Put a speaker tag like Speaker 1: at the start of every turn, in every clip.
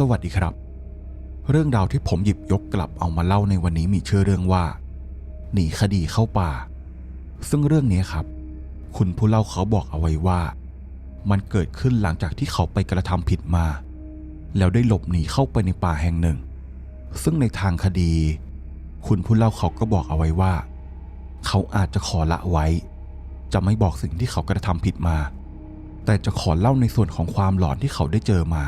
Speaker 1: สวัสดีครับ เรื่องราวที่ผมหยิบยกกลับเอามาเล่าในวันนี้มีชื่อเรื่องว่า หนีคดีเข้าป่า ซึ่งเรื่องนี้ครับ คุณผู้เล่าเขาบอกเอาไว้ว่า มันเกิดขึ้นหลังจากที่เขาไปกระทำผิดมา แล้วได้หลบหนีเข้าไปในป่าแห่งหนึ่ง ซึ่งในทางคดี คุณผู้เล่าเขาก็บอกเอาไว้ว่า เขาอาจจะขอละไว้ จะไม่บอกสิ่งที่เขากระทำผิดมา แต่จะขอเล่าในส่วนของความหลอนที่เขาได้เจอมา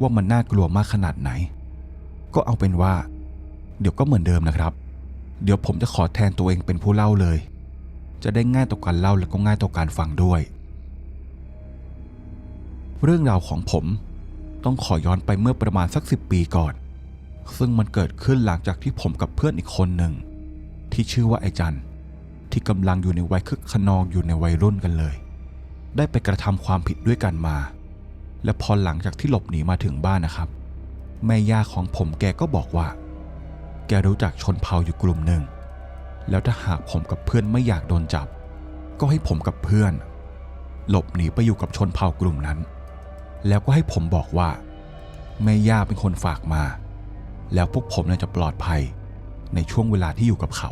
Speaker 1: ว่ามันน่ากลัวมากขนาดไหน ก็เอาเป็นว่า เดี๋ยวก็เหมือนเดิมนะครับ เดี๋ยวผมจะขอแทนตัวเองเป็นผู้เล่าเลย จะได้ง่ายต่อการเล่าและก็ง่ายต่อการฟังด้วย เรื่องราวของผมต้องขอย้อนไปเมื่อประมาณสักสิบปีก่อน ซึ่งมันเกิดขึ้นหลังจากที่ผมกับเพื่อนอีกคนหนึ่ง ที่ชื่อว่าไอจันที่กำลังอยู่ในวัยคึกขนองอยู่ในวัยรุ่นกันเลย ได้ไปกระทำความผิดด้วยกันมา และพอหลังจากที่หลบหนีมาถึงบ้านนะครับ แม่ย่าของผมแกก็บอกว่า แกรู้จักชนเผ่าอยู่กลุ่มหนึ่ง แล้วถ้าหากผมกับเพื่อนไม่อยากโดนจับ ก็ให้ผมกับเพื่อน หลบหนีไปอยู่กับชนเผ่ากลุ่มนั้น แล้วก็ให้ผมบอกว่า แม่ย่าเป็นคนฝากมา แล้วพวกผมน่าจะปลอดภัยในช่วงเวลาที่อยู่กับเขา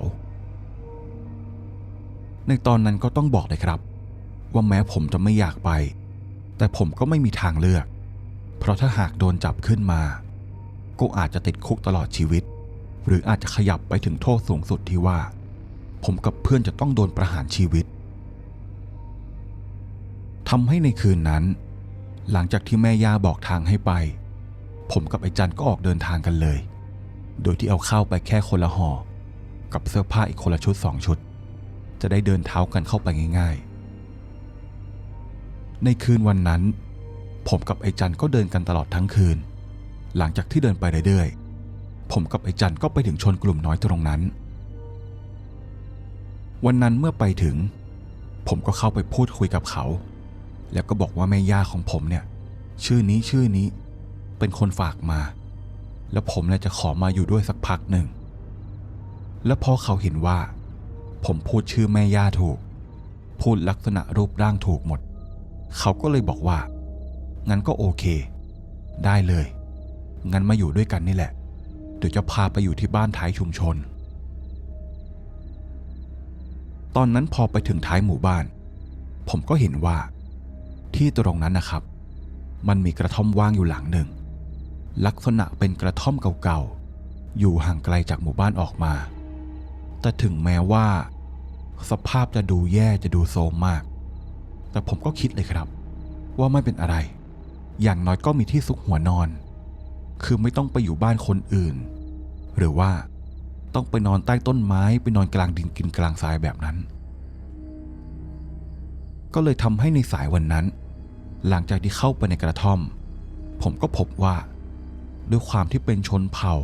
Speaker 1: ในตอนนั้นก็ต้องบอกเลยครับ ว่าแม้ผมจะไม่อยากไป แต่ผมก็ไม่มีทางเลือก เพราะถ้าหากโดนจับขึ้นมา ก็อาจจะติดคุกตลอดชีวิต หรืออาจจะขยับไปถึงโทษสูงสุดที่ว่า ผมกับเพื่อนจะต้องโดนประหารชีวิตทำให้ในคืนนั้น หลังจากที่แม่ย่าบอกทางให้ไป ผมกับไอ้จันก็ออกเดินทางกันเลย โดยที่เอาเข้าไปแค่คนละห่อกับเสื้อผ้าอีกคนละชุดสองชุด จะได้เดินเท้ากันเข้าไปง่ายๆ ในคืนวันนั้น ผมกับไอจันก็เดินกันตลอดทั้งคืน หลังจากที่เดินไปเรื่อยๆ ผมกับไอจันก็ไปถึงชนกลุ่มน้อยตรงนั้น วันนั้นเมื่อไปถึง ผมก็เข้าไปพูดคุยกับเขา แล้วก็บอกว่าแม่ย่าของผมเนี่ย ชื่อนี้ชื่อนี้ เป็นคนฝากมา แล้วผมเนี่ยจะขอมาอยู่ด้วยสักพักหนึ่ง แล้วพอเขาเห็นว่า ผมพูดชื่อแม่ย่าถูก พูดลักษณะรูปร่างถูกหมด เขาก็เลยบอกว่า งั้นก็โอเค ได้เลย งั้นมาอยู่ด้วยกันนี่แหละ เดี๋ยวจะพาไปอยู่ที่บ้านท้ายชุมชน ตอนนั้นพอไปถึงท้ายหมู่บ้าน ผมก็เห็นว่า ที่ตรงนั้นนะครับ มันมีกระท่อมว่างอยู่หลังหนึ่ง ลักษณะเป็นกระท่อมเก่าๆ อยู่ห่างไกลจากหมู่บ้านออกมา แต่ถึงแม้ว่า สภาพจะดูแย่จะดูโทรมมาก แต่ผมก็คิดเลยครับ ว่าไม่เป็นอะไร อย่างน้อยก็มีที่ซุกหัวนอน คือไม่ต้องไปอยู่บ้านคนอื่น หรือว่าต้องไปนอนใต้ต้นไม้ไปนอนกลางดินกินกลางทรายแบบนั้น ก็เลยทำให้ในสายวันนั้น หลังจากที่เข้าไปในกระท่อม ผมก็พบว่า ด้วยความที่เป็นชนเผ่า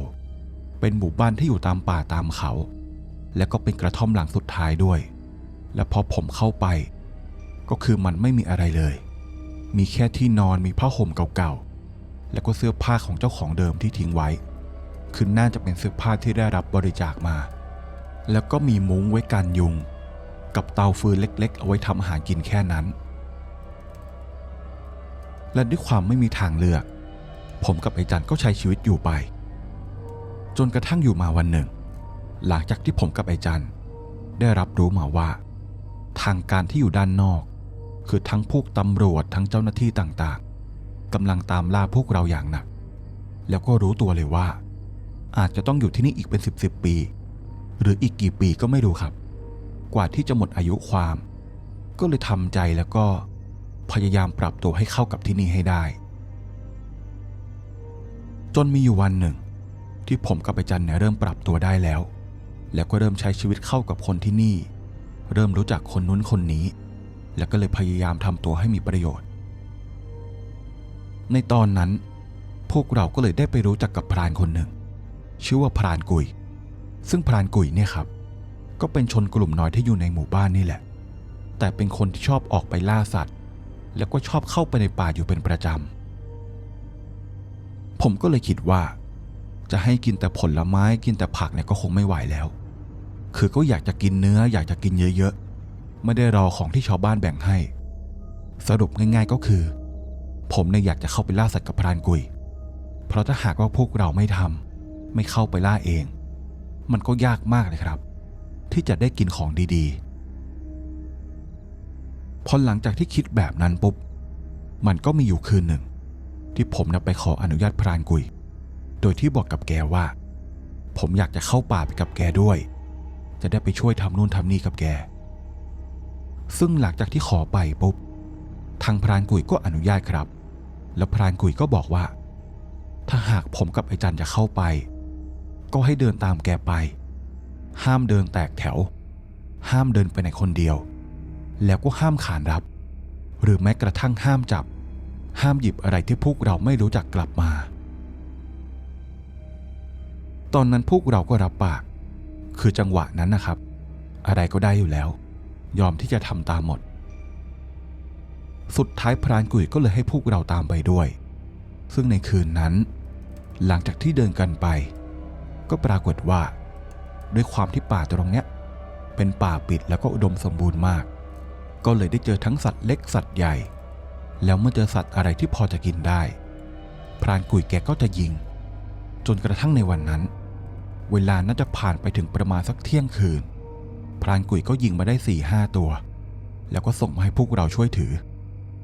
Speaker 1: เป็นหมู่บ้านที่อยู่ตามป่าตามเขา และก็เป็นกระท่อมหลังสุดท้ายด้วย และพอผมเข้าไป ก็คือมันไม่มีอะไรเลย มีแค่ที่นอนมีผ้าห่มเก่าๆ แล้วก็เสื้อผ้าของเจ้าของเดิมที่ทิ้งไว้ คือน่าจะเป็นเสื้อผ้าที่ได้รับบริจาคมา แล้วก็มีมุ้งไว้กันยุง กับเตาฟืนเล็กๆ เอาไว้ทำอาหารกินแค่นั้น และด้วยความไม่มีทางเลือก ผมกับไอจันก็ใช้ชีวิตอยู่ไป จนกระทั่งอยู่มาวันหนึ่ง หลังจากที่ผมกับไอจันได้รับรู้มาว่า ทางการที่อยู่ด้านนอก คือทั้งพวกตำรวจทั้งเจ้าหน้าที่ต่างๆกำลังตามล่าพวกเราอย่างหนัก แล้วก็รู้ตัวเลยว่า อาจจะต้องอยู่ที่นี่อีกเป็นสิบสิบปี หรืออีกกี่ปีก็ไม่รู้ครับ กว่าที่จะหมดอายุความ ก็เลยทำใจแล้วก็พยายามปรับตัวให้เข้ากับที่นี่ให้ได้ จนมีอยู่วันหนึ่ง ที่ผมกับไปจันเนี่ยเริ่มปรับตัวได้แล้ว แล้วก็เริ่มใช้ชีวิตเข้ากับคนที่นี่ เริ่มรู้จักคนนู้นคนนี้ แล้วก็เลยพยายามทำตัวให้มีประโยชน์ ในตอนนั้น พวกเราก็เลยได้ไปรู้จักกับพรานคนหนึ่ง ชื่อว่าพรานกุย ซึ่งพรานกุยเนี่ยครับ ก็เป็นชนกลุ่มน้อยที่อยู่ในหมู่บ้านนี่แหละ แต่เป็นคนที่ชอบออกไปล่าสัตว์ แล้วก็ชอบเข้าไปในป่าอยู่เป็นประจำ ผมก็เลยคิดว่า จะให้กินแต่ผลไม้กินแต่ผักเนี่ยก็คงไม่ไหวแล้ว คือก็อยากจะกินเนื้ออยากจะกินเยอะ ไม่ได้รอของที่ชาวบ้านแบ่งให้ สรุปง่ายๆก็คือ ผมเนี่ยอยากจะเข้าไปล่าสัตว์กับพรานกุย เพราะถ้าหากว่าพวกเราไม่ทำไม่เข้าไปล่าเอง มันก็ยากมากเลยครับ ที่จะได้กินของดีๆ พอหลังจากที่คิดแบบนั้นปุ๊บ มันก็มีอยู่คืนหนึ่ง ที่ผมนะไปขออนุญาตพรานกุย โดยที่บอกกับแกว่า ผมอยากจะเข้าป่าไปกับแกด้วย จะได้ไปช่วยทำนู่นทำนี่กับแก ซึ่งหลังจากที่ขอไปปุ๊บ ทางพรานกุยก็อนุญาตครับ แล้วพรานกุยก็บอกว่า ถ้าหากผมกับไอจันจะเข้าไป ก็ให้เดินตามแกไป ห้ามเดินแตกแถว ห้ามเดินไปไหนคนเดียว แล้วก็ห้ามขานรับ หรือแม้กระทั่งห้ามจับ ห้ามหยิบอะไรที่พวกเราไม่รู้จักกลับมา ตอนนั้นพวกเราก็รับปาก คือจังหวะนั้นนะครับ อะไรก็ได้อยู่แล้ว ยอมที่จะทำตามหมด สุดท้ายพรานกุยก็เลยให้พวกเราตามไปด้วย ซึ่งในคืนนั้น หลังจากที่เดินกันไป ก็ปรากฏว่า ด้วยความที่ป่าตรงเนี้ย เป็นป่าปิดแล้วก็อุดมสมบูรณ์มาก ก็เลยได้เจอทั้งสัตว์เล็กสัตว์ใหญ่ แล้วเมื่อเจอสัตว์อะไรที่พอจะกินได้ พรานกุยแกก็จะยิง จนกระทั่งในวันนั้น เวลาน่าจะผ่านไปถึงประมาณสักเที่ยงคืน พรานกุยก็ยิงมาได้สี่ห้าตัว แล้วก็ส่งมาให้พวกเราช่วยถือ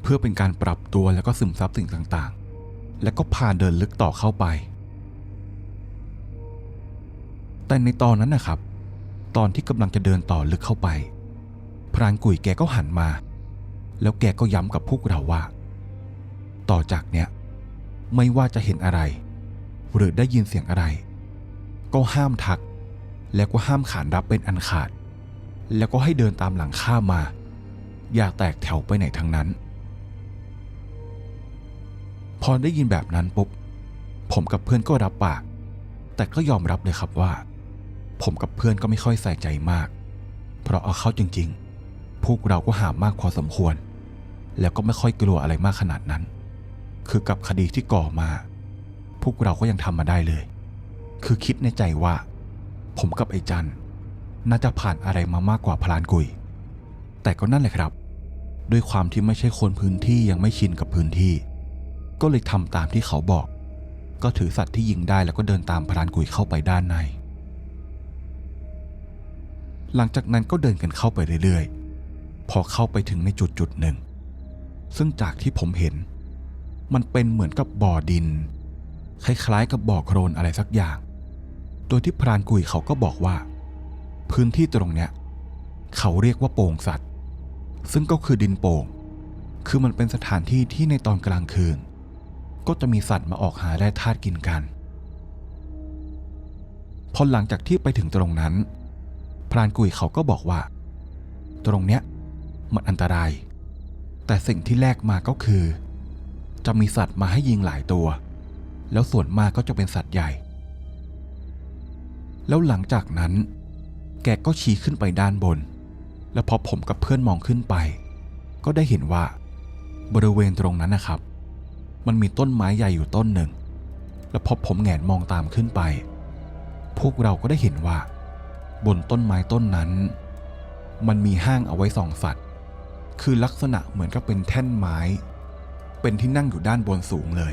Speaker 1: เพื่อเป็นการปรับตัวแล้วก็ซึมซับสิ่งต่างๆ แล้วก็พาเดินลึกต่อเข้าไป แต่ในตอนนั้นนะครับ ตอนที่กำลังจะเดินต่อลึกเข้าไป พรานกุยแกก็หันมา แล้วแกก็ย้ำกับพวกเราว่า ต่อจากเนี้ยไม่ว่าจะเห็นอะไร หรือได้ยินเสียงอะไร ก็ห้ามทัก แล้วก็ห้ามขานรับเป็นอันขาด แล้วก็ให้เดินตามหลังข้ามา อย่าแตกแถวไปไหนทั้งนั้น พอได้ยินแบบนั้นปุ๊บ ผมกับเพื่อนก็รับปาก แต่ก็ยอมรับเลยครับว่า ผมกับเพื่อนก็ไม่ค่อยใส่ใจมาก เพราะเอาเข้าจริงๆ พวกเราก็หามากพอสมควร แล้วก็ไม่ค่อยกลัวอะไรมากขนาดนั้น คือกับคดีที่ก่อมา พวกเราก็ยังทำมาได้เลย คือคิดในใจว่า ผมกับไอ้จัน น่าจะผ่านอะไรมามากกว่าพลานกุย แต่ก็นั่นแหละครับ ด้วยความที่ไม่ใช่คนพื้นที่ยังไม่ชินกับพื้นที่ ก็เลยทำตามที่เขาบอก ก็ถือสัตว์ที่ยิงได้แล้วก็เดินตามพรานกุยเข้าไปด้านใน หลังจากนั้นก็เดินกันเข้าไปเรื่อยๆ พอเข้าไปถึงในจุดจุดหนึ่ง ซึ่งจากที่ผมเห็น มันเป็นเหมือนกับบ่อดิน คล้ายๆกับบ่อโครนอะไรสักอย่าง โดยที่พรานกุยเขาก็บอกว่า พื้นที่ตรงเนี้ยเขาเรียกว่าโป่งสัตว์ ซึ่งก็คือดินโป่ง คือมันเป็นสถานที่ที่ในตอนกลางคืน ก็จะมีสัตว์มาออกหาแร่ธาตุกินกันพอหลังจากที่ไปถึงตรงนั้น พรานกุยเขาก็บอกว่า ตรงเนี้ยมันอันตราย แต่สิ่งที่แลกมาก็คือ จะมีสัตว์มาให้ยิงหลายตัว แล้วส่วนมากก็จะเป็นสัตว์ใหญ่ แล้วหลังจากนั้น กก็ชี้ขึ้นไปด้านบน แล้วพอผมกับเพื่อนมองขึ้นไป ก็ได้เห็นว่า บริเวณตรงนั้นนะครับ มันมีต้นไม้ใหญ่อยู่ต้นหนึ่ง แล้วพอผมแงนมองตามขึ้นไป พวกเราก็ได้เห็นว่า บนต้นไม้ต้นนั้น มันมีห้างเอาไว้สองสัตว์ คือลักษณะเหมือนกับเป็นแท่นไม้ เป็นที่นั่งอยู่ด้านบนสูงเลย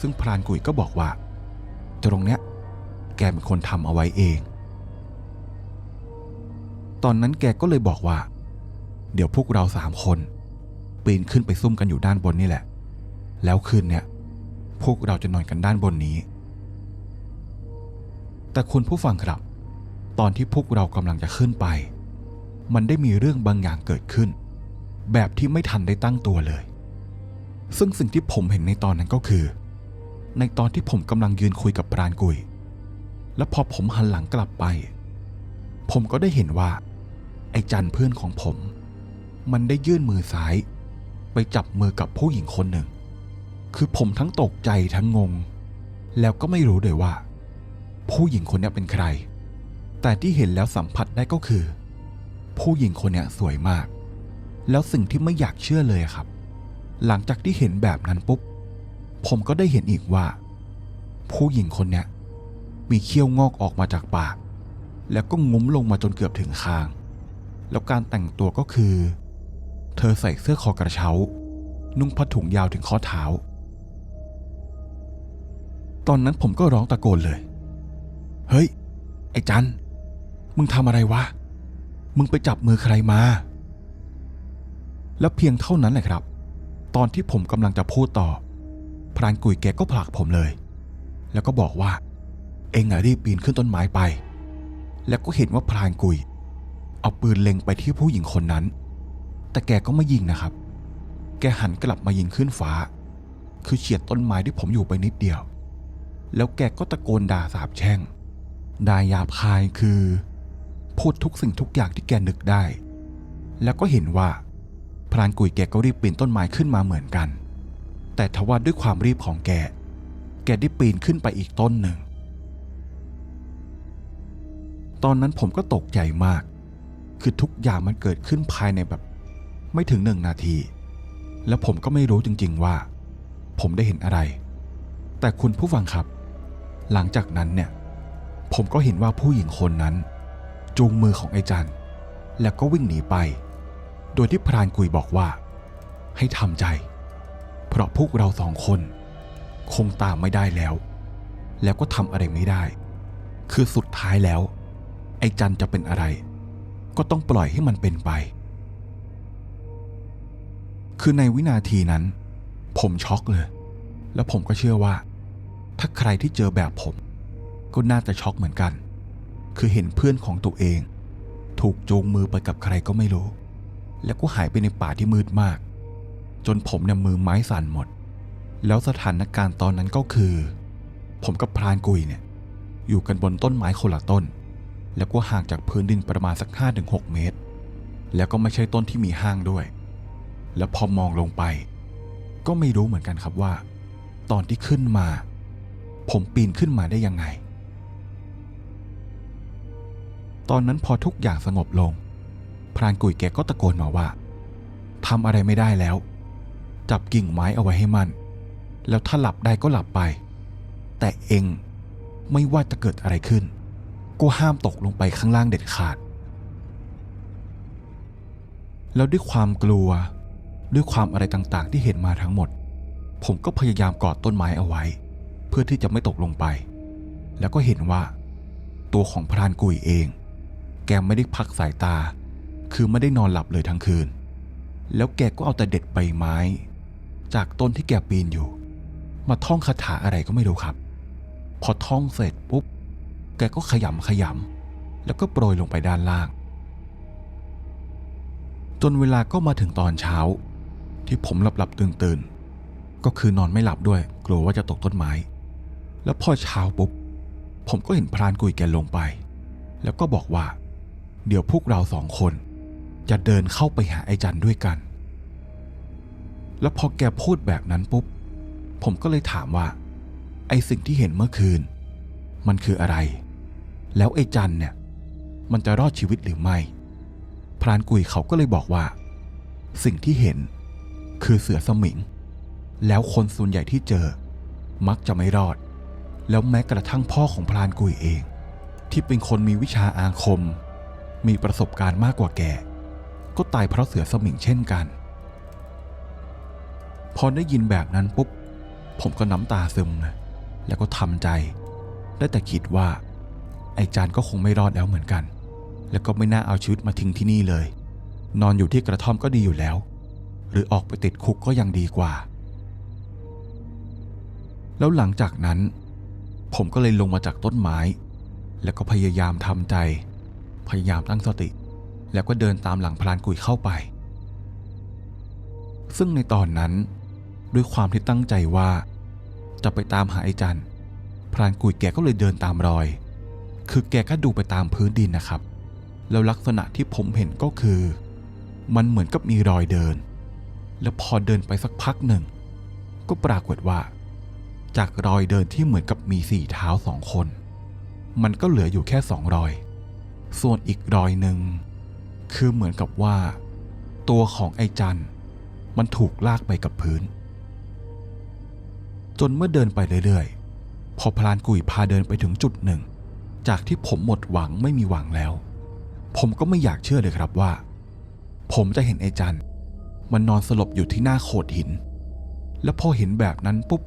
Speaker 1: ซึ่งพรานกุยก็บอกว่า ตรงเนี้ยแกเป็นคนทำเอาไว้เอง ตอนนั้นแกก็เลยบอกว่า เดี๋ยวพวกเราสามคน ปีนขึ้นไปซุ่มกันอยู่ด้านบนนี่แหละ แล้วคืนเนี่ย พวกเราจะนอนกันด้านบนนี้ แต่คุณผู้ฟังครับ ตอนที่พวกเรากำลังจะขึ้นไป มันได้มีเรื่องบางอย่างเกิดขึ้น แบบที่ไม่ทันได้ตั้งตัวเลย ซึ่งสิ่งที่ผมเห็นในตอนนั้นก็คือ ในตอนที่ผมกำลังยืนคุยกับปราณกุย และพอผมหันหลังกลับไปผมก็ได้เห็นว่า ไอ้จันเพื่อนของผม มันได้ยื่นมือซ้าย ไปจับมือกับผู้หญิงคนหนึ่ง คือผมทั้งตกใจทั้งงง แล้วก็ไม่รู้เลยว่า ผู้หญิงคนนี้เป็นใคร แต่ที่เห็นแล้วสัมผัสได้ก็คือ ผู้หญิงคนนี้สวยมาก แล้วสิ่งที่ไม่อยากเชื่อเลยครับ หลังจากที่เห็นแบบนั้นปุ๊บ ผมก็ได้เห็นอีกว่า ผู้หญิงคนนี้มีเขี้ยวงอกออกมาจากปาก แล้วก็งุ้มลงมาจนเกือบถึงคาง แล้วการแต่งตัวก็คือ เธอใส่เสื้อคอกระเช้า นุ่งผ้าถุงยาวถึงข้อเท้า ตอนนั้นผมก็ร้องตะโกนเลย เฮ้ย ไอ้จัน มึงทำอะไรวะ มึงไปจับมือใครมา แล้วเพียงเท่านั้นแหละครับ ตอนที่ผมกำลังจะพูดต่อ พรานกุยแกก็ผลักผมเลย แล้วก็บอกว่า เองอะรีบปีนขึ้นต้นไม้ไป แล้วก็เห็นว่าพรานกุย เอาปืนเล็งไปที่ผู้หญิงคนนั้น แต่แกก็ไม่ยิงนะครับ แกหันกลับมายิงขึ้นฟ้า คือเฉียดต้นไม้ที่ผมอยู่ไปนิดเดียว แล้วแกก็ตะโกนด่าสาบแช่งด่ายาบคายคือ พูดทุกสิ่งทุกอย่างที่แกนึกได้ แล้วก็เห็นว่า พรานกุยแกก็รีบปีนต้นไม้ขึ้นมาเหมือนกัน แต่ทว่าด้วยความรีบของแก แกได้ปีนขึ้นไปอีกต้นหนึ่ง ตอนนั้นผมก็ตกใจมาก คือทุกอย่างมันเกิดขึ้นภายในแบบ ไม่ถึงหนึ่งนาที แล้วผมก็ไม่รู้จริง ๆว่า ผมได้เห็นอะไร แต่คุณผู้ฟังครับ หลังจากนั้นเนี่ย ผมก็เห็นว่าผู้หญิงคนนั้น จูงมือของไอ้จันแล้วก็วิ่งหนีไป โดยที่พรานกุยบอกว่า ให้ทำใจ เพราะพวกเราสองคน คงตามไม่ได้แล้ว แล้วก็ทำอะไรไม่ได้ คือสุดท้ายแล้ว ไอ้จันจะเป็นอะไร ก็ต้องปล่อยให้มันเป็นไป คือในวินาทีนั้น ผมช็อกเลย แล้วผมก็เชื่อว่า ถ้าใครที่เจอแบบผม ก็น่าจะช็อกเหมือนกัน คือเห็นเพื่อนของตัวเอง ถูกจูงมือไปกับใครก็ไม่รู้ แล้วก็หายไปในป่าที่มืดมาก จนผมเนี่ยมือไม้สั่นหมด แล้วสถานการณ์ตอนนั้นก็คือ ผมกับพรานกุยเนี่ย อยู่กันบนต้นไม้คนละต้น แล้วก็ห่างจากพื้นดินประมาณสัก 5-6 เมตร แล้วก็ไม่ใช่ต้นที่มีห้างด้วย แล้วพอมองลงไป ก็ไม่รู้เหมือนกันครับว่า ตอนที่ขึ้นมา ผมปีนขึ้นมาได้ยังไง ตอนนั้นพอทุกอย่างสงบลง พรานกุยแกก็ตะโกนมาว่าทำอะไรไม่ได้แล้ว จับกิ่งไม้เอาไว้ให้มันแล้วถ้าหลับได้ก็หลับไป แต่เองไม่ว่าจะเกิดอะไรขึ้น ก็ห้ามตกลงไปข้างล่างเด็ดขาด แล้วด้วยความกลัวด้วยความอะไรต่างๆ ที่เห็นมาทั้งหมด ผมก็พยายามกอดต้นไม้เอาไว้ เพื่อที่จะไม่ตกลงไป แล้วก็เห็นว่า ตัวของพรานกุยเอง แกไม่ได้พักสายตา คือไม่ได้นอนหลับเลยทั้งคืน แล้วแกก็เอาแต่เด็ดใบไม้ จากต้นที่แกปีนอยู่ มาท่องคาถาอะไรก็ไม่รู้ครับ พอท่องเสร็จปุ๊บ แกก็ขยำขยำแล้วก็โปรยลงไปด้านล่าง จนเวลาก็มาถึงตอนเช้า ที่ผมหลับหลับตื่นตื่นก็คือนอนไม่หลับด้วย กลัวว่าจะตกต้นไม้ แล้วพอเช้าปุ๊บ ผมก็เห็นพรานกุยแกลงไป แล้วก็บอกว่า เดี๋ยวพวกเราสองคน จะเดินเข้าไปหาไอ้จันด้วยกัน แล้วพอแกพูดแบบนั้นปุ๊บ ผมก็เลยถามว่า ไอ้สิ่งที่เห็นเมื่อคืน มันคืออะไร แล้วไอ้จันเนี่ย มันจะรอดชีวิตหรือไม่ พรานกุยเขาก็เลยบอกว่า สิ่งที่เห็นคือเสือสมิง แล้วคนส่วนใหญ่ที่เจอ มักจะไม่รอด แล้วแม้กระทั่งพ่อของพรานกุยเอง ที่เป็นคนมีวิชาอาคม มีประสบการณ์มากกว่าแกก็ตายเพราะเสือสมิงเช่นกัน พอได้ยินแบบนั้นปุ๊บ ผมก็น้ำตาซึมนะแล้วก็ทำใจ ได้แต่คิดว่า ไอจานก็คงไม่รอดแล้วเหมือนกัน แล้วก็ไม่น่าเอาชีวิตมาทิ้งที่นี่เลย นอนอยู่ที่กระท่อมก็ดีอยู่แล้ว หรือออกไปติดคุกก็ยังดีกว่า แล้วหลังจากนั้น ผมก็เลยลงมาจากต้นไม้ แล้วก็พยายามทำใจ พยายามตั้งสติ แล้วก็เดินตามหลังพลานกุยเข้าไป ซึ่งในตอนนั้น ด้วยความที่ตั้งใจว่า จะไปตามหาไอ้จันพรานกุยแกก็เลยเดินตามรอย คือแกก็ดูไปตามพื้นดินนะครับ แล้วลักษณะที่ผมเห็นก็คือ มันเหมือนกับมีรอยเดิน แล้วพอเดินไปสักพักหนึ่ง ก็ปรากฏว่า จากรอยเดินที่เหมือนกับมีสี่เท้าสองคน มันก็เหลืออยู่แค่สองรอย ส่วนอีกรอยหนึ่งคือเหมือนกับว่า ตัวของไอ้จันมันถูกลากไปกับพื้น จนเมื่อเดินไปเรื่อยๆ พอพลานกุยพาเดินไปถึงจุดหนึ่ง จากที่ผมหมดหวังไม่มีหวังแล้ว ผมก็ไม่อยากเชื่อเลยครับว่า ผมจะเห็นไอ้จันมันนอนสลบอยู่ที่หน้าโขดหิน แล้วพอเห็นแบบนั้นปุ๊บ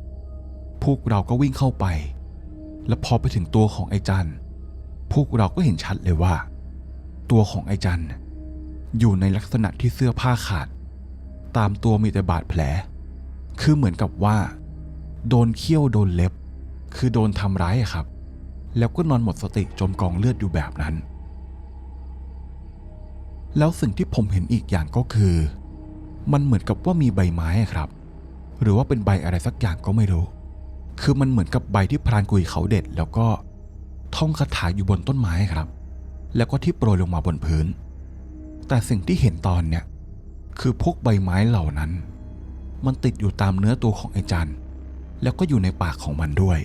Speaker 1: พวกเราก็วิ่งเข้าไป และพอไปถึงตัวของไอ้จันพวกเราก็เห็นชัดเลยว่า ตัวของไอ้จันอยู่ในลักษณะที่เสื้อผ้าขาด ตามตัวมีแต่บาดแผล คือเหมือนกับว่า โดนเคี่ยวโดนเล็บ คือโดนทำร้ายครับ แล้วก็นอนหมดสติจมกองเลือดอยู่แบบนั้น แล้วสิ่งที่ผมเห็นอีกอย่างก็คือ มันเหมือนกับว่ามีใบไม้ครับ หรือว่าเป็นใบอะไรสักอย่างก็ไม่รู้ คือมันเหมือนกับใบที่พรานกุยเขาเด็ด แล้วก็ท่องคาถาอยู่บนต้นไม้ครับ แล้วก็ที่โปรยลงมาบนพื้น แต่สิ่งที่เห็นตอนเนี่ยคือพวกใบไม้เหล่านั้น มันติดอยู่ตามเนื้อตัวของไอ้จันแล้วก็อยู่ในปากของมันด้วย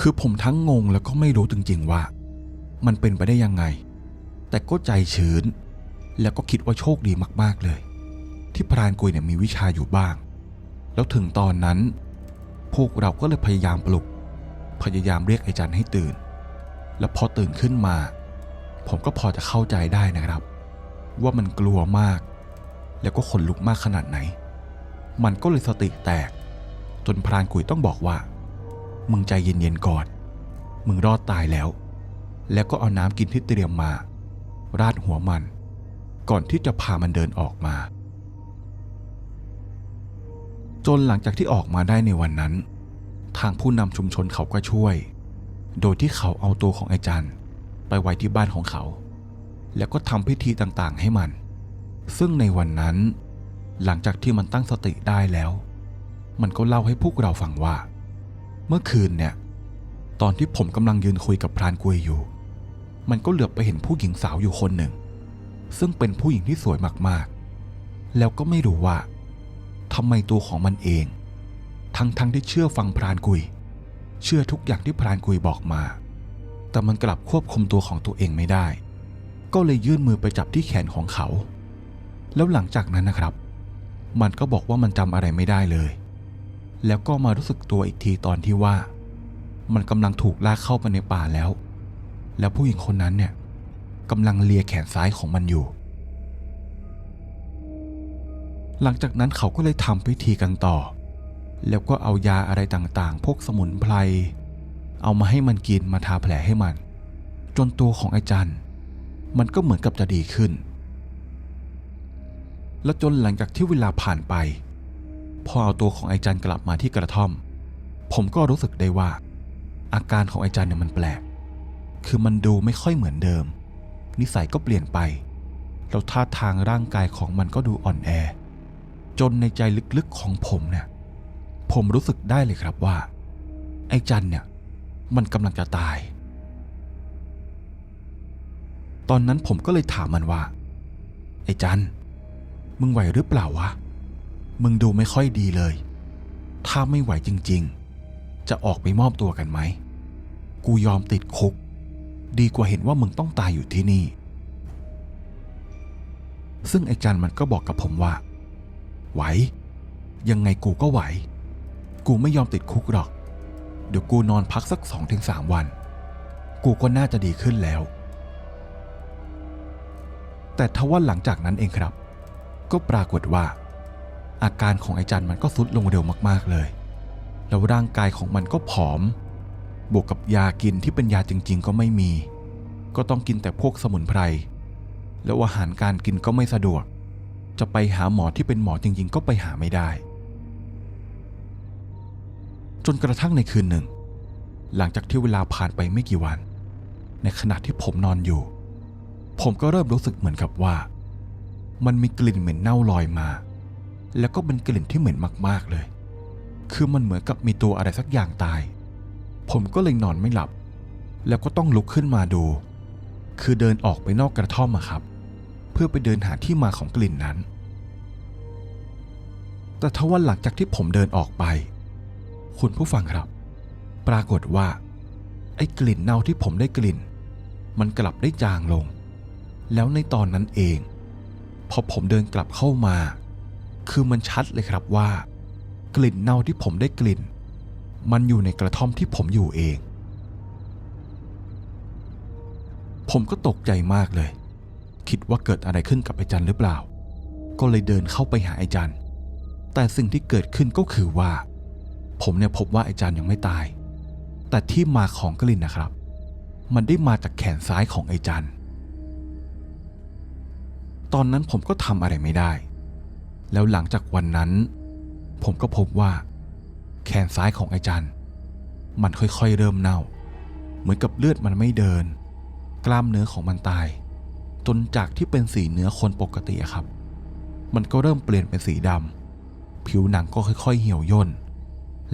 Speaker 1: คือผมทั้งงงแล้วก็ไม่รู้จริงๆว่า มันเป็นไปได้ยังไง แต่ก็ใจชื้น แล้วก็คิดว่าโชคดีมากๆเลย ที่พรานกุยเนี่ยมีวิชาอยู่บ้าง แล้วถึงตอนนั้น พวกเราก็เลยพยายามปลุก พยายามเรียกไอ้จันให้ตื่น แล้วพอตื่นขึ้นมา ผมก็พอจะเข้าใจได้นะครับ ว่ามันกลัวมาก แล้วก็ขนลุกมากขนาดไหน มันก็เลยสติแตก จนพรานกุยต้องบอกว่า มึงใจเย็นๆก่อน มึงรอดตายแล้ว แล้วก็เอาน้ำกินที่เตรียมมา ราดหัวมัน ก่อนที่จะพามันเดินออกมา จนหลังจากที่ออกมาได้ในวันนั้น ทางผู้นำชุมชนเขาก็ช่วย โดยที่เขาเอาตัวของไอจันไปไว้ที่บ้านของเขา แล้วก็ทำพิธีต่างๆให้มัน ซึ่งในวันนั้น หลังจากที่มันตั้งสติได้แล้ว มันก็เล่าให้พวกเราฟังว่า เมื่อคืนเนี่ย ตอนที่ผมกำลังยืนคุยกับพรานกุยอยู่ มันก็เหลือบไปเห็นผู้หญิงสาวอยู่คนหนึ่ง ซึ่งเป็นผู้หญิงที่สวยมากๆ แล้วก็ไม่รู้ว่าทำไมตัวของมันเอง ทั้งๆทที่เชื่อฟังพรานกุย เชื่อทุกอย่างที่พรานกุยบอกมา แต่มันกลับควบคุมตัวของตัวเองไม่ได้ ก็เลยยื่นมือไปจับที่แขนของเขา แล้วหลังจากนั้นนะครับ มันก็บอกว่ามันจำอะไรไม่ได้เลย แล้วก็มารู้สึกตัวอีกทีตอนที่ว่า มันกำลังถูกลากเข้าไปในป่าแล้ว แล้วผู้หญิงคนนั้นเนี่ยกำลังเลียแขนซ้ายของมันอยู่ หลังจากนั้นเขาก็เลยทำพิธีกันต่อ แล้วก็เอายาอะไรต่างๆ พวกสมุนไพร เอามาให้มันกินมาทาแผลให้มัน จนตัวของไอ้จันมันก็เหมือนกับจะดีขึ้น แล้วจนหลังจากที่เวลาผ่านไป พอเอาตัวของไอจันกลับมาที่กระท่อม ผมก็รู้สึกได้ว่า อาการของไอจันเนี่ยมันแปลก คือมันดูไม่ค่อยเหมือนเดิม นิสัยก็เปลี่ยนไป แล้วท่าทางร่างกายของมันก็ดูอ่อนแอ จนในใจลึกๆของผมเนี่ย ผมรู้สึกได้เลยครับว่า ไอจันเนี่ยมันกำลังจะตาย ตอนนั้นผมก็เลยถามมันว่า ไอ้จัน มึงไหวหรือเปล่าวะ มึงดูไม่ค่อยดีเลย ถ้าไม่ไหวจริงๆ จะออกไปมอบตัวกันไหม กูยอมติดคุก ดีกว่าเห็นว่ามึงต้องตายอยู่ที่นี่ ซึ่งไอ้จันมันก็บอกกับผมว่า ไหว ยังไงกูก็ไหว กูไม่ยอมติดคุกหรอก เดี๋ยวกูนอนพักสักสองถึงสามวัน กูก็น่าจะดีขึ้นแล้ว แต่ทว่าหลังจากนั้นเองครับ ก็ปรากฏว่า อาการของไอ้จันมันก็สุดลงเร็วมากๆเลย แล้วร่างกายของมันก็ผอม บวกกับยากินที่เป็นยาจริง ๆ ก็ไม่มี ก็ต้องกินแต่พวกสมุนไพร แล้วอาหารการกินก็ไม่สะดวก จะไปหาหมอที่เป็นหมอจริง ๆ ก็ไปหาไม่ได้ จนกระทั่งในคืนหนึ่ง หลังจากที่เวลาผ่านไปไม่กี่วัน ในขณะที่ผมนอนอยู่ ผมก็เริ่มรู้สึกเหมือนกับว่า มันมีกลิ่นเหม็นเน่าลอยมา แล้วก็เป็นกลิ่นที่เหม็นมากๆเลย คือมันเหมือนกับมีตัวอะไรสักอย่างตาย ผมก็เลยนอนไม่หลับ แล้วก็ต้องลุกขึ้นมาดู คือเดินออกไปนอกกระท่อมอะครับ เพื่อไปเดินหาที่มาของกลิ่นนั้น แต่ทว่าหลังจากที่ผมเดินออกไป คุณผู้ฟังครับ ปรากฏว่า ไอ้กลิ่นเน่าที่ผมได้กลิ่น มันกลับได้จางลง แล้วในตอนนั้นเอง พอผมเดินกลับเข้ามา คือมันชัดเลยครับว่า กลิ่นเน่าที่ผมได้กลิ่น มันอยู่ในกระท่อมที่ผมอยู่เอง ผมก็ตกใจมากเลย คิดว่าเกิดอะไรขึ้นกับไอ้จันหรือเปล่า ก็เลยเดินเข้าไปหาไอ้จันแต่สิ่งที่เกิดขึ้นก็คือว่า ผมเนี่ยพบว่าไอ้จันยังไม่ตาย แต่ที่มาของกลิ่นนะครับ มันได้มาจากแขนซ้ายของไอ้จันตอนนั้นผมก็ทำอะไรไม่ได้ แล้วหลังจากวันนั้น ผมก็พบว่า แขนซ้ายของไอ้จันมันค่อยๆ เริ่มเน่า เหมือนกับเลือดมันไม่เดิน กล้ามเนื้อของมันตาย จนจากที่เป็นสีเนื้อคนปกติอะครับ มันก็เริ่มเปลี่ยนเป็นสีดำผิวหนังก็ค่อยๆ เหี่ยวย่น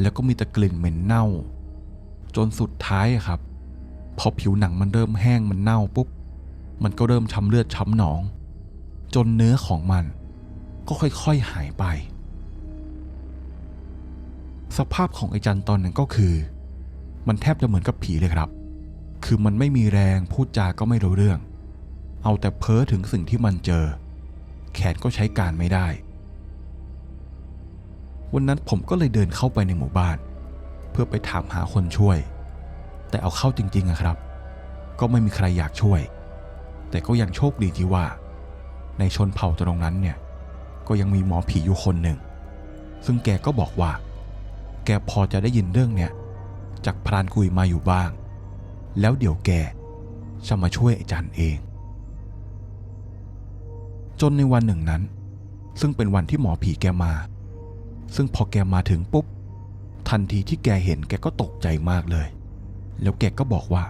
Speaker 1: แล้วก็มีแต่กลิ่นเหม็นเน่า จนสุดท้ายอะครับ พอผิวหนังมันเริ่มแห้งมันเน่าปุ๊บมันก็เริ่มช้ำเลือดช้ำหนอง จนเนื้อของมัน ก็ค่อยๆหายไป สภาพของไอจันตอนนั้นก็คือ มันแทบจะเหมือนกับผีเลยครับ คือมันไม่มีแรงพูดจาก็ไม่รู้เรื่อง เอาแต่เพ้อถึงสิ่งที่มันเจอ แขนก็ใช้การไม่ได้ วันนั้นผมก็เลยเดินเข้าไปในหมู่บ้าน เพื่อไปถามหาคนช่วย แต่เอาเข้าจริงๆอะครับ ก็ไม่มีใครอยากช่วย แต่ก็ยังโชคดีที่ว่า ในชนเผ่าตรงนั้นเนี่ย ก็ยังมีหมอผีอยู่คนหนึ่ง ซึ่งแกก็บอกว่า แกพอจะได้ยินเรื่องเนี้ยจากพรานกุยมาอยู่บ้าง แล้วเดี๋ยวแกจะมาช่วยไอ้จันเอง จนในวันหนึ่งนั้น ซึ่งเป็นวันที่หมอผีแกมา ซึ่งพอแกมาถึงปุ๊บ ทันทีที่แกเห็นแกก็ตกใจมากเลย แล้วแกก็บอกว่า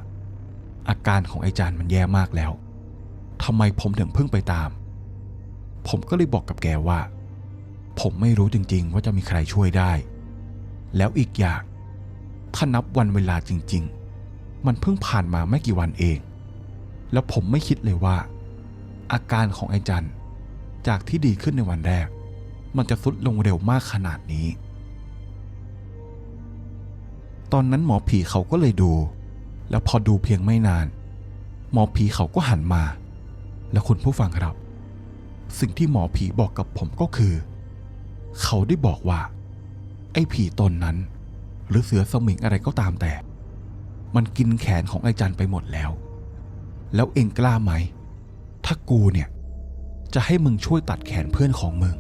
Speaker 1: อาการของไอ้จันมันแย่มากแล้วทำไมผมถึงเพิ่งไปตาม ผมก็เลยบอกกับแกว่า ผมไม่รู้จริงๆ ว่าจะมีใครช่วยได้ แล้วอีกอย่าง ถ้านับวันเวลาจริง ๆ มันเพิ่งผ่านมาไม่กี่วันเอง แล้วผมไม่คิดเลยว่า อาการของไอ้จันจากที่ดีขึ้นในวันแรก มันจะสุดลงเร็วมากขนาดนี้ ตอนนั้นหมอผีเขาก็เลยดู แล้วพอดูเพียงไม่นาน หมอผีเขาก็หันมา แล้วคุณผู้ฟังครับ สิ่งที่หมอผีบอกกับผมก็คือ เขาได้บอกว่า ไอ้ผีตนนั้น หรือเสือสมิงอะไรก็ตามแต่ มันกินแขนของไอ้จันไปหมดแล้ว แล้วเองกล้าไหม ถ้ากูเนี่ย จะให้มึงช่วยตัดแขนเพื่อนของมึง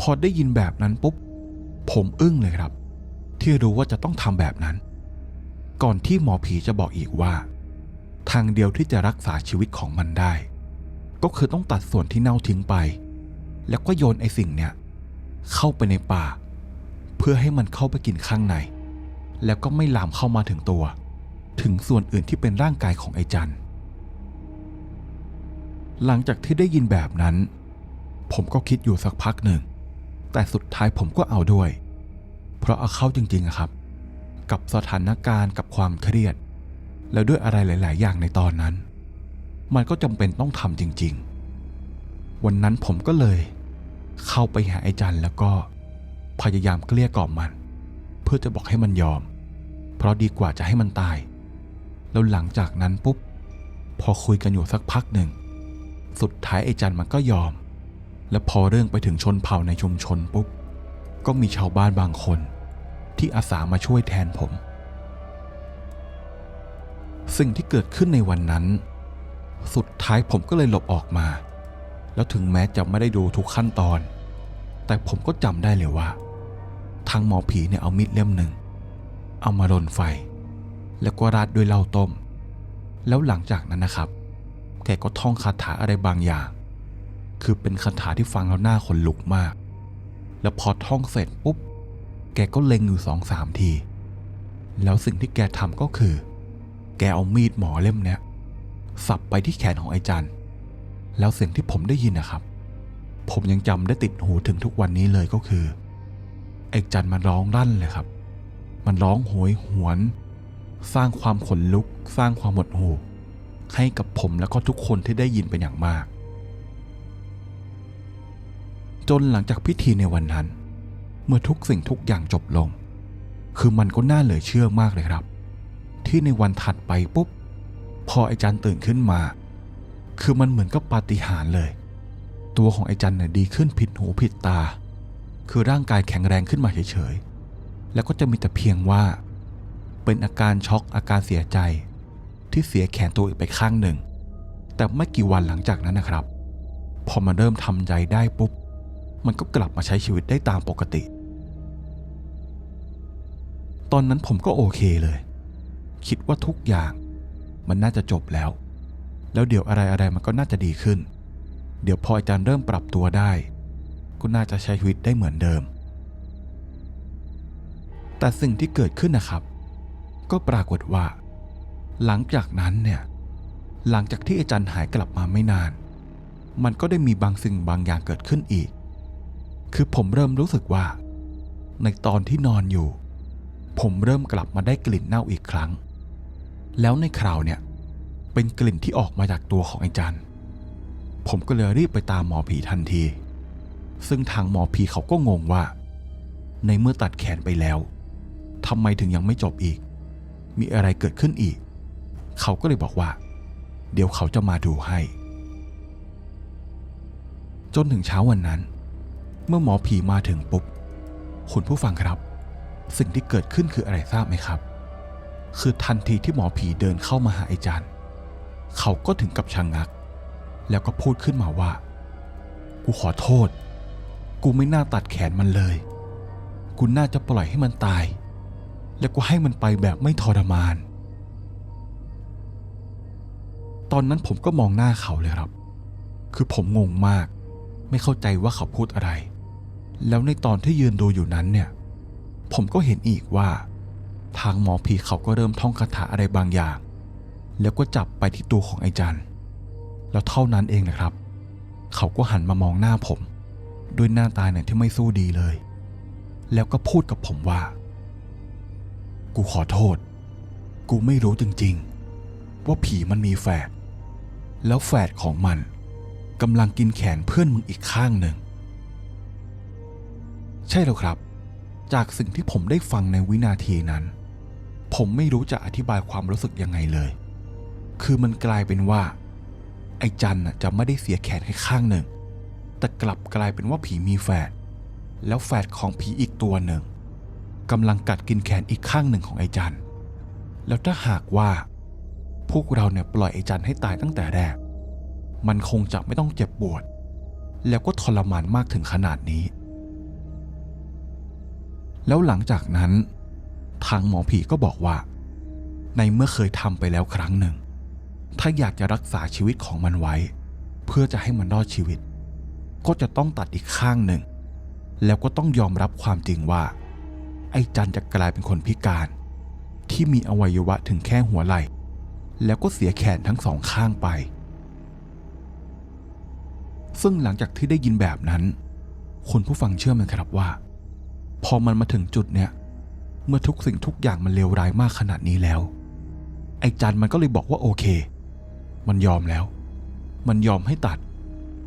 Speaker 1: พอได้ยินแบบนั้นปุ๊บ ผมอึ้งเลยครับ ที่รู้ว่าจะต้องทำแบบนั้น ก่อนที่หมอผีจะบอกอีกว่า ทางเดียวที่จะรักษาชีวิตของมันได้ ก็คือต้องตัดส่วนที่เน่าทิ้งไป แล้วก็โยนไอ้สิ่งเนี่ยเข้าไปในป่า เพื่อให้มันเข้าไปกินข้างใน แล้วก็ไม่ลามเข้ามาถึงตัว ถึงส่วนอื่นที่เป็นร่างกายของไอ้จันหลังจากที่ได้ยินแบบนั้น ผมก็คิดอยู่สักพักหนึ่ง แต่สุดท้ายผมก็เอาด้วย เพราะเอาเข้าจริงๆครับ กับสถานการณ์กับความเครียด แล้วด้วยอะไรหลาย ๆ อย่างในตอนนั้น มันก็จำเป็นต้องทำจริง ๆ วันนั้นผมก็เลย เข้าไปหาไอ้จันแล้วก็พยายามเกลี้ยกล่อมมัน เพื่อจะบอกให้มันยอม เพราะดีกว่าจะให้มันตาย แล้วหลังจากนั้นปุ๊บ พอคุยกันอยู่สักพักหนึ่ง สุดท้ายไอ้จันมันก็ยอม และพอเรื่องไปถึงชนเผ่าในชุมชนปุ๊บ ก็มีชาวบ้านบางคนที่อาสามาช่วยแทนผม สิ่งที่เกิดขึ้นในวันนั้น สุดท้ายผมก็เลยหลบออกมา แล้วถึงแม้จะไม่ได้ดูทุกขั้นตอน แต่ผมก็จำได้เลยว่า ทางหมอผีเนี่ยเอามีดเล่มหนึ่ง เอามารนไฟ แล้วก็ราดด้วยเหล้าต้ม แล้วหลังจากนั้นนะครับ แกก็ท่องคาถาอะไรบางอย่าง คือเป็นคาถาที่ฟังแล้วหน้าขนลุกมาก แล้วพอท่องเสร็จปุ๊บ แกก็เล็งอยู่สองสามที แล้วสิ่งที่แกทำก็คือ แกเอามีดหมอเล่มเนี้ยสับไปที่แขนของไอ้จันแล้วเสียงที่ผมได้ยินนะครับ ผมยังจำได้ติดหูถึงทุกวันนี้เลยก็คือ ไอ้จันมันร้องรั่นเลยครับ มันร้องโหยหวน สร้างความขนลุก สร้างความหมดหูให้กับผมแล้วก็ทุกคนที่ได้ยินเป็นอย่างมาก จนหลังจากพิธีในวันนั้น เมื่อทุกสิ่งทุกอย่างจบลง คือมันก็น่าเหลือเชื่อมากเลยครับ ที่ในวันถัดไปปุ๊บ พอไอ้จันตื่นขึ้นมา คือมันเหมือนกับปาฏิหาริย์เลย ตัวของไอ้จันเนี่ยดีขึ้นผิดหูผิดตา คือร่างกายแข็งแรงขึ้นมาเฉยๆ แล้วก็จะมีแต่เพียงว่า เป็นอาการช็อกอาการเสียใจ ที่เสียแขนตัวอีกไปข้างหนึ่ง แต่ไม่กี่วันหลังจากนั้นนะครับ พอมาเริ่มทำใจได้ปุ๊บ มันก็กลับมาใช้ชีวิตได้ตามปกติตอนนั้นผมก็โอเคเลย คิดว่าทุกอย่างมันน่าจะจบแล้ว แล้วเดี๋ยวอะไรอะไรมันก็น่าจะดีขึ้น เดี๋ยวพออาจารย์เริ่มปรับตัวได้ ก็น่าจะใช้ชีวิตได้เหมือนเดิม แต่สิ่งที่เกิดขึ้นนะครับ ก็ปรากฏว่า หลังจากนั้นเนี่ยหลังจากที่อาจารย์หายกลับมาไม่นาน มันก็ได้มีบางสิ่งบางอย่างเกิดขึ้นอีก คือผมเริ่มรู้สึกว่า ในตอนที่นอนอยู่ ผมเริ่มกลับมาได้กลิ่นเน่าอีกครั้ง แล้วในคราวเนี่ยเป็นกลิ่นที่ออกมาจากตัวของไอ้จันผมก็เลยรีบไปตามหมอผีทันที ซึ่งทางหมอผีเขาก็งงว่า ในเมื่อตัดแขนไปแล้วทำไมถึงยังไม่จบอีก มีอะไรเกิดขึ้นอีก เขาก็เลยบอกว่า เดี๋ยวเขาจะมาดูให้ จนถึงเช้าวันนั้น เมื่อหมอผีมาถึงปุ๊บ คุณผู้ฟังครับ สิ่งที่เกิดขึ้นคืออะไรทราบไหมครับ คือทันทีที่หมอผีเดินเข้ามาหาไอ้จันเขาก็ถึงกับชะงงัก แล้วก็พูดขึ้นมาว่า กูขอโทษ กูไม่น่าตัดแขนมันเลย กูน่าจะปล่อยให้มันตาย แล้วก็ให้มันไปแบบไม่ทรมาน ตอนนั้นผมก็มองหน้าเขาเลยครับ คือผมงงมาก ไม่เข้าใจว่าเขาพูดอะไร แล้วในตอนที่ยืนดูอยู่นั้นเนี่ย ผมก็เห็นอีกว่า ทางหมอผีเขาก็เริ่มท่องคาถาอะไรบางอย่าง แล้วก็จับไปที่ตัวของไอ้จันแล้วเท่านั้นเองนะครับ เขาก็หันมามองหน้าผม ด้วยหน้าตาเนี่ยที่ไม่สู้ดีเลย แล้วก็พูดกับผมว่า กูขอโทษ กูไม่รู้จริงๆ ว่าผีมันมีแฝดแล้วแฝดของมันกำลังกินแขนเพื่อนมึงอีกข้างหนึ่ง ใช่แล้วครับ จากสิ่งที่ผมได้ฟังในวินาทีนั้น ผมไม่รู้จะอธิบายความรู้สึกยังไงเลย คือมันกลายเป็นว่า ไอ้จันน่ะจะไม่ได้เสียแขนแค่ข้างหนึ่ง แต่กลับกลายเป็นว่าผีมีแฝด แล้วแฝดของผีอีกตัวหนึ่งกำลังกัดกินแขนอีกข้างหนึ่งของไอ้จัน แล้วถ้าหากว่า พวกเราเนี่ยปล่อยไอ้จันให้ตายตั้งแต่แรก มันคงจะไม่ต้องเจ็บปวด แล้วก็ทรมานมากถึงขนาดนี้ แล้วหลังจากนั้น ทางหมอผีก็บอกว่า ในเมื่อเคยทำไปแล้วครั้งหนึ่ง ถ้าอยากจะรักษาชีวิตของมันไว้ เพื่อจะให้มันรอดชีวิต ก็จะต้องตัดอีกข้างหนึ่ง แล้วก็ต้องยอมรับความจริงว่า ไอ้จันจะกลายเป็นคนพิการ ที่มีอวัยวะถึงแค่หัวไหล่ แล้วก็เสียแขนทั้งสองข้างไป ซึ่งหลังจากที่ได้ยินแบบนั้น คุณผู้ฟังเชื่อไหมครับว่า พอมันมาถึงจุดเนี้ย เมื่อทุกสิ่งทุกอย่างมันเลวร้ายมากขนาดนี้แล้ว ไอ้จันมันก็เลยบอกว่าโอเค มันยอมแล้ว มันยอมให้ตัด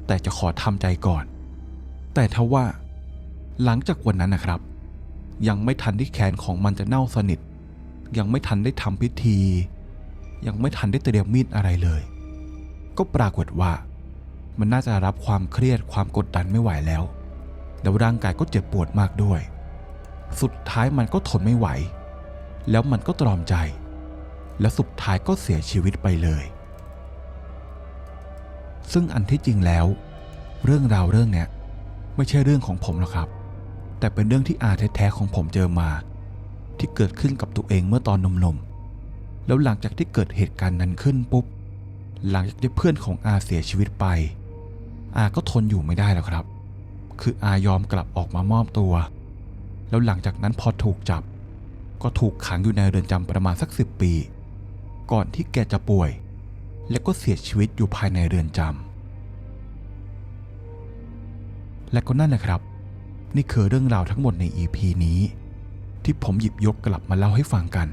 Speaker 1: แต่จะขอทำใจก่อน แต่ทว่า หลังจากวันนั้นนะครับ ยังไม่ทันที่แขนของมันจะเน่าสนิท ยังไม่ทันได้ทำพิธี ยังไม่ทันได้เตรียมมีดอะไรเลย ก็ปรากฏว่า มันน่าจะรับความเครียดความกดดันไม่ไหวแล้วแล้วร่างกายก็เจ็บปวดมากด้วย สุดท้ายมันก็ทนไม่ไหว แล้วมันก็ตรอมใจ และสุดท้ายก็เสียชีวิตไปเลย ซึ่งอันที่จริงแล้ว เรื่องราวเรื่องเนี้ยไม่ใช่เรื่องของผมหรอกครับ แต่เป็นเรื่องที่อาแท้ๆของผมเจอมา ที่เกิดขึ้นกับตัวเองเมื่อตอนนมๆแล้วหลังจากที่เกิดเหตุการณ์นั้นขึ้นปุ๊บ หลังจากที่เพื่อนของอาเสียชีวิตไป อาก็ทนอยู่ไม่ได้แล้วครับ คืออายอมกลับออกมามอบตัว แล้วหลังจากนั้นพอถูกจับ ก็ถูกขังอยู่ในเรือนจำประมาณสักสิบปี ก่อนที่แกจะป่วย และก็เสียชีวิตอยู่ภายในเรือนจำและก็นั่นแหละครับ นี่คือเรื่องราวทั้งหมดใน EP นี้ ที่ผมหยิบยกกลับมาเล่าให้ฟังกัน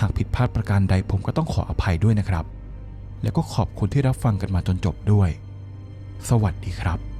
Speaker 1: หากผิดพลาดประการใดผมก็ต้องขออภัยด้วยนะครับ แล้วก็ขอบคุณที่รับฟังกันมาจนจบด้วย สวัสดีครับ